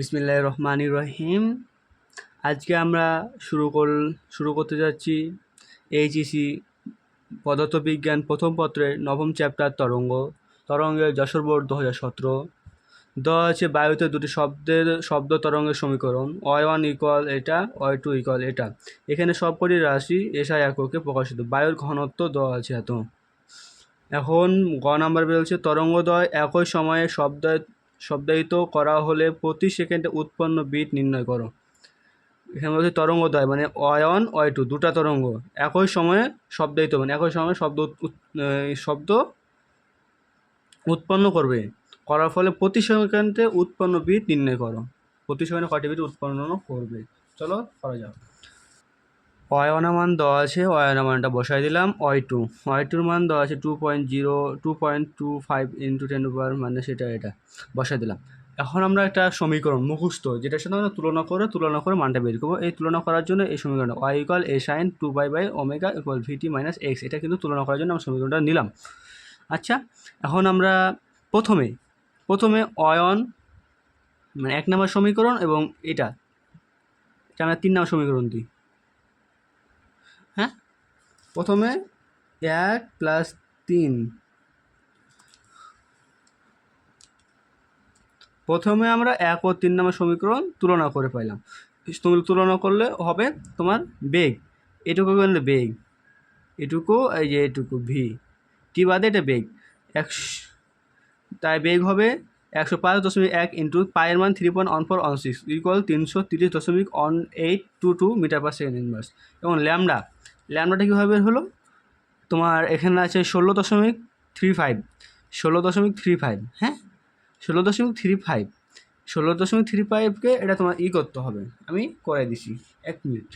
বিসমিল্লাহ রহমান রহিম। আজকে আমরা শুরু কর, শুরু করতে যাচ্ছি এইচইসি পদার্থবিজ্ঞান প্রথম পত্রের নবম চ্যাপ্টার তরঙ্গ তরঙ্গের যশোর বোর্ড দু হাজার সতেরো। দ আছে বায়ুতে দুটি শব্দের, শব্দ তরঙ্গের সমীকরণ অয় ওয়ান ইকুয়াল এটা অয় টু ইকুয়াল এটা। এখানে সবকটি রাশি এসআই এককে প্রকাশিত, বায়ুর ঘনত্ব দ আছে এত। এখন গ নাম্বার বেরোচ্ছে, তরঙ্গদয় একই সময়ে শব্দ শব্দায়িত করা হলে প্রতি সেকেন্ডে উৎপন্ন বিট নির্ণয় করো। এখানে বলছে তরঙ্গদয় মানে ওয়ান ওয়াই টু দুটা তরঙ্গ। একই সময়ে শব্দায়িত মানে একই সময়ে শব্দ শব্দ উৎপন্ন করবে। করার ফলে প্রতি সেকেন্ডে উৎপন্ন বিট নির্ণয় করো। প্রতি সেকেন্ডে কয়টি বিট উৎপন্ন করবে? চলো, করা যাক। ওয়ানের মান দেওয়া আছে ওয়ানের মানটা বসাই দিলাম ওয়াই টু ওয়াই টুর মান দেওয়া আছে two point zero two point two five into ten over মানে সেটা এটা বসাই দিলাম। এখন আমরা একটা সমীকরণ মুখস্থ, যেটার সাথে আমরা তুলনা করে তুলনা করে মানটা বের করব। এই তুলনা করার জন্য এই সমীকরণ Y equal A sine two by by omega equal V T minus X এটা কিন্তু তুলনা করার জন্য আমরা সমীকরণটা নিলাম। আচ্ছা এখন আমরা প্রথমে প্রথমে অয়ন মানে এক নম্বর সমীকরণ এবং এটা এটা আমরা তিন নম্বর সমীকরণ দিই। প্রথমে এক প্লাস তিন। প্রথমে আমরা এক ও তিন নম্বর সমীকরণ তুলনা করে পাইলাম। তুলনা করলে হবে তোমার বেগ। এটুকু কিন্তু বেগ। এটুকু, এই যে এটুকু ভি টি বাদে এটা বেগ? একশ, তাই বেগ হবে একশো পাঁচ দশমিক এক ইন্টু পায়ের মান three point one four one six equal তিনশো তিরিশ দশমিক one eight two two meter per second inverse এবং ল্যামডা ল্যামডাটা কীভাবে বের হলো? তোমার এখানে আছে ষোলো দশমিক থ্রি ফাইভ। ষোলো দশমিক থ্রি ফাইভ হ্যাঁ? ষোলো দশমিক থ্রি ফাইভ। ষোলো দশমিক থ্রি ফাইভকে এটা তোমার ই করতে হবে। আমি করে দিছি, এক মিনিট।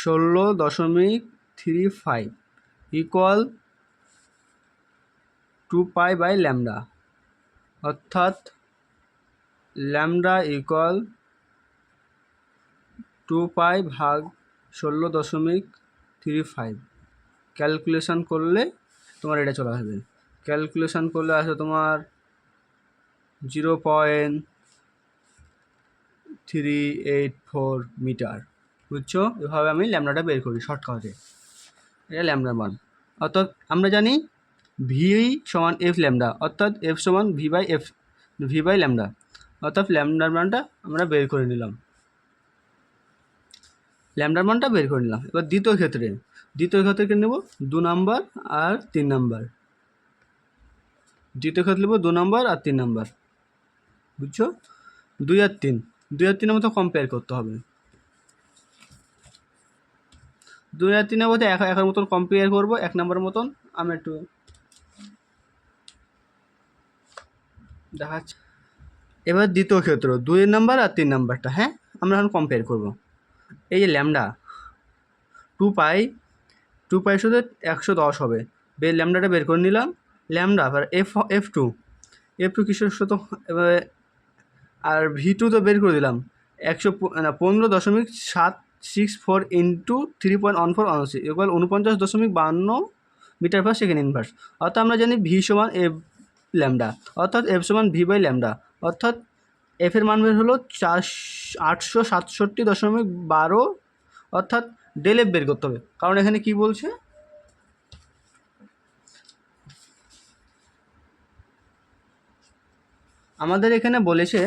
ষোলো দশমিক three five equal two pi by lambda. অর্থাৎ ল্যামডা ইকুয়াল টু পাই ভাগ ষোলো দশমিক থ্রি ফাইভ ক্যালকুলেশান করলে তোমার এটা চলে আসবে। ক্যালকুলেশান করলে আসবে তোমার zero point three eight four meter. বুঝছ? এভাবে আমি ল্যামডাটা বের করি শর্টকাটে এটা ল্যামডার মান অর্থাৎ আমরা জানি ভি সমান এফ ল্যামডা অর্থাৎ এফ সমান V by F V by lambda অর্থাৎ ল্যামডার মানটা আমরা বের করে নিলাম। ল্যামডার মানটা বের করে নিলাম। এবার দ্বিতীয় ক্ষেত্রে দ্বিতীয় ক্ষেত্রে নেব? দু নাম্বার আর তিন নাম্বার। দ্বিতীয় ক্ষেত্রে নেব দু নাম্বার আর তিন নাম্বার। বুঝছ? দুই আর তিন। দুই আর তিনের মতো কম্পেয়ার করতে হবে। দুই আর তিনের মধ্যে এক একের মতন কম্পেয়ার করব, এক নম্বরের মতন। আমি একটু দেখাচ্ছি। এবার দ্বিতীয় ক্ষেত্র দুই নাম্বার আর তিন নাম্বারটা হ্যাঁ? আমরা এখন কম্পেয়ার করব। এই যে lambda two pi two pi শুধু একশো দশ হবে। বে ল্যামডাটা বের করে নিলাম। ল্যামডা আবার F F two F two কিসের এবার আর ভি টু তো বের করে দিলাম। একশো পনেরো দশমিক সাত six four into three point one four six এগুলো উনপঞ্চাশ দশমিক বান্ন মিটার পার সেকেন্ড ইনভার্স অর্থাৎ আমরা জানি ভি সমান এফ ল্যামডা, অর্থাৎ এফ সমান ভি বাই ল্যামডা, অর্থাৎ এফ এর মান বের হলো চার আটশো সাতষট্টি দশমিক বারো, অর্থাৎ ডেল এফ বের করতে হবে। কারণ এখানে কি বলছে? আমাদের এখানে বলেছে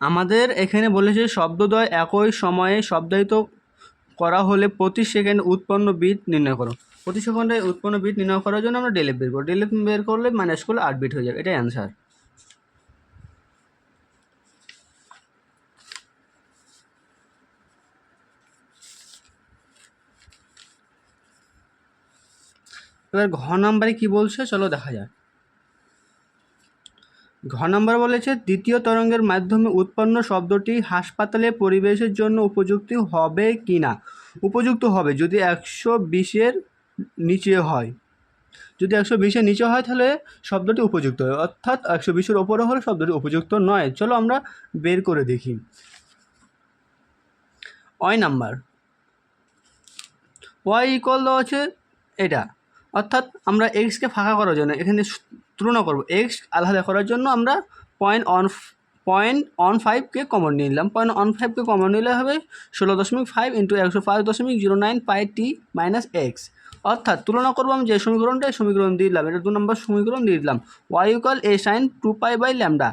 আমাদের এখানে বলেছে, শব্দদ্বয় একই সময়ে শব্দায়িত করা হলে প্রতি সেকেন্ড উৎপন্ন বিট নির্ণয় করো। প্রতি সেকেন্ডে উৎপন্ন বিট নির্ণয় করার জন্য আমরা ডেলিভ বের করব। ডেলেপ বের করলে মাইনাস করলে আট বিট হয়ে যাবে। এটাই অ্যান্সার এবার ঘ নাম্বারে কি বলছে? চলো দেখা যাক। ঘ নাম্বার বলেছে, দ্বিতীয় তরঙ্গের মাধ্যমে উৎপন্ন শব্দটি হাসপাতালে পরিবেশের জন্য উপযুক্ত হবে কি না? উপযুক্ত হবে যদি একশো বিশের নিচে হয়। যদি একশো বিশের নিচে হয়, তাহলে শব্দটি উপযুক্ত হয়। অর্থাৎ একশো বিশের ওপরে হলে শব্দটি উপযুক্ত নয়। চলো আমরা বের করে দেখি। Y number. ওয়াই ইকুয়াল দেওয়া আছে এটা। অর্থাৎ আমরা এক্সকে ফাঁকা করার জন্য এখানে তুলনা করব। এক্স আলাদা করার জন্য আমরা পয়েন্ট অন পয়েন্ট অন ফাইভকে কমন নিয়ে নিলাম। পয়েন্ট অন ফাইভকে কমন নিলে হবে ষোলো দশমিক ফাইভ ইন্টু একশো পাঁচ দশমিক zero nine pi T minus X অর্থাৎ তুলনা করব আমি যে সমীকরণটা, এই সমীকরণ দিয়ে দিলাম। এটা দু নম্বর সমীকরণ দিয়ে দিলাম। Y equal A sine two pi by lambda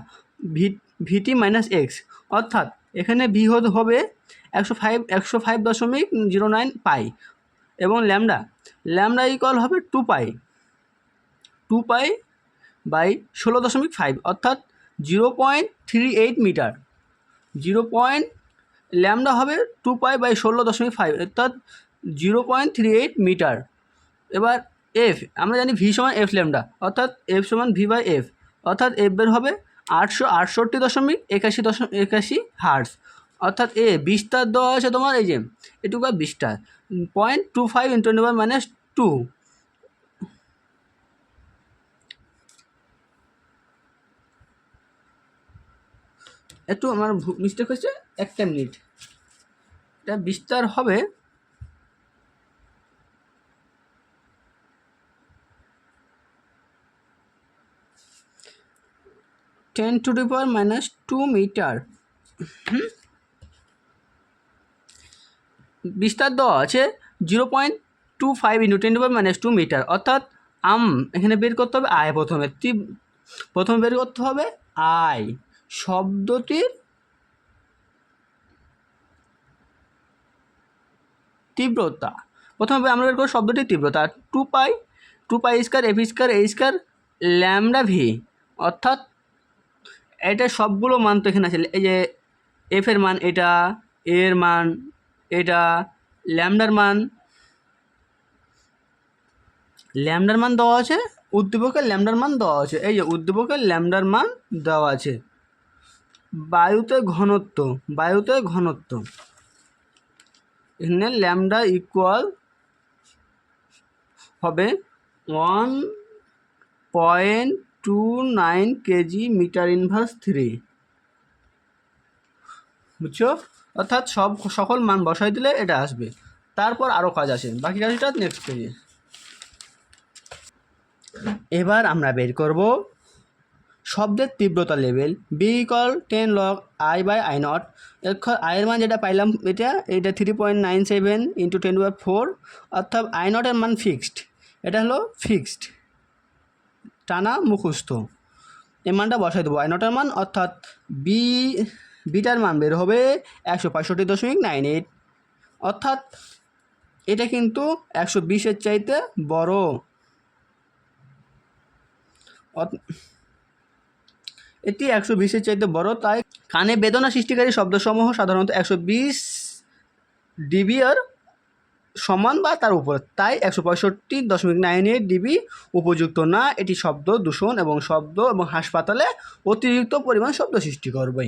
V V T minus X অর্থাৎ এখানে ভি হবে একশো ফাইভ একশো ফাইভ দশমিক জিরো নাইন পাই এবং ল্যামডা ল্যামডা ইকল হবে two pi two pi by ষোলো দশমিক ফাইভ অর্থাৎ zero point three eight meter zero point lambda হবে টু পাই বাই ষোলো দশমিক ফাইভ অর্থাৎ zero point three eight meter এবার এফ আমরা জানি ভি সমান এফ ল্যামডা, অর্থাৎ এফ সমান ভি বাই এফ অর্থাৎ এফ বের হবে আটশো আটষট্টি দশমিক একাশি দশমিক, একাশি হার্টস অর্থাৎ এ বিস্তার দেওয়া আছে তোমার, এই যে, এটুকু বিস্তার পয়েন্ট টু ফাইভ ইন্টু নেবার মাইনাস টু একটু আমার মিস্টেক হয়েছে, একটা মিনিট। এটা বিস্তার হবে। Ten to the power minus two meter বিস্তার দেওয়া আছে zero point two five into ten power minus two meter অর্থাৎ আম এখানে বের করতে হবে আয় প্রথমে। প্রথমে বের করতে হবে আয়। শব্দটির তীব্রতা। প্রথমে আমরা বের করব শব্দটির তীব্রতা। Two pi two pi square F square A square lambda V অর্থাৎ এটা সবগুলো মান তো এখানে আছে। এই যে এফ এর মান এটা এর মান এটা ল্যামডার মান ল্যামডার মান দেওয়া আছে, উদ্দীপকের ল্যামডার মান দেওয়া আছে। এই যে উদ্দীপকের ল্যামডার মান দেওয়া আছে। বায়ুতে ঘনত্ব বায়ুতে ঘনত্ব। এখানে ল্যামডা ইকুয়াল হবে one point two nine KG meter inverse three বুঝছ? অর্থাৎ সব সকল মান বসাই দিলে এটা আসবে। তারপর আরও কাজ আছে। বাকি কাজটা নেক্সট পেজে এবার আমরা বের করব শব্দের তীব্রতা level B equal ten log I by I not আয়ের মান যেটা পাইলাম, এটা এটা three point nine seven into ten by four অর্থাৎ আই নটের মান ফিক্সড এটা হলো ফিক্সড টানা মুখস্থ। এই মানটা বসাই দেবো। আই নটের মান, অর্থাৎ বি বিটার মান বের হবে একশো পঁয়ষট্টি দশমিক নাইন এইট অর্থাৎ এটা কিন্তু একশো বিশের চাইতে বড়। এটি একশো বিশের চাইতে বড়, তাই কানে বেদনা সৃষ্টিকারী শব্দসমূহ সাধারণত একশো বিশ ডিবির সমান বা তার উপর, তাই একশো পঁয়ষট্টি দশমিক নাইন এইট ডিবি উপযুক্ত না। এটি শব্দ দূষণ এবং শব্দ এবং হাসপাতালে অতিরিক্ত পরিমাণ শব্দ সৃষ্টি করবে।